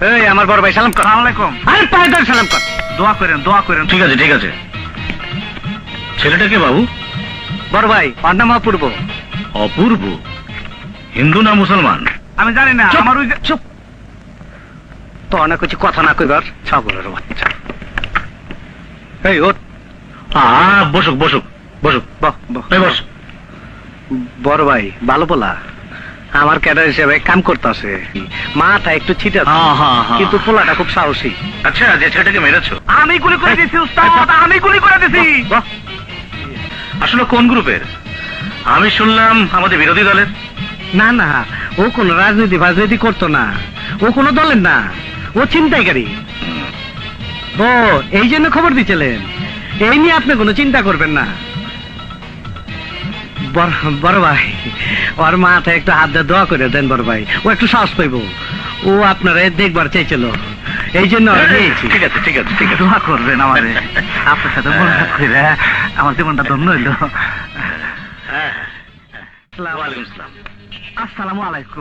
এই আমার বড় ভাই সালাম কর। আলাইকুম। আরে পায়ে ধরে সালাম কর। দোয়া করেন দোয়া করেন। ঠিক আছে ঠিক আছে। ছেলেটাকে বাবু? বড় ভাই ওর নাম অপূর্ব। অপূর্ব? হিন্দু না মুসলমান? আমি জানি না আমার ওই চুপ! তো অনেক কিছু কথা না কইবার। ছাগলের বাচ্চা। এই ওঠ। আ বসুক বসুক বসুক। বহ বহ এই বস। বড় ভাই ভালো বলা। আমার ক্যাডার হিসেবে কাম করতেছে। মাথা একটু ছিটে। হ্যাঁ, হ্যাঁ, হ্যাঁ। কিন্তু পোলাটা খুব সাহসী। আচ্ছা যে ছেলেটাকে মেরেছো? আমি গুলি করে দিছি উস্তাদ আমি গুলি করে দিছি। আসলে কোন গ্রুপের? আমি শুনলাম আমাদের বিরোধী দলের। না না ও কোন রাজনীতি ফাজনীতি করতো না। ও কোনো দলের না। ও চিন্তাইকারী ও এই জন্য খবর দিচ্ছিলেন। এই নিয়ে আপনি কোনো চিন্তা করবেন না। বড়- ভাই। ওর মাথায় একটু হাত দিয়ে দোয়া করে দেন বড় ভাই। ও একটু সাহস পাইব। ও আপনারা দেখবার চাইছিল। এই জন্য নিয়েছি। ঠিক আছে ঠিক আছে ঠিক আছে। দোয়া করবেন আমারে। আপনার সাথে মনে করে আমার জীবনটা ধন্য হইল। হ্যাঁ, হ্যাঁ। আসসালামু আলাইকুম।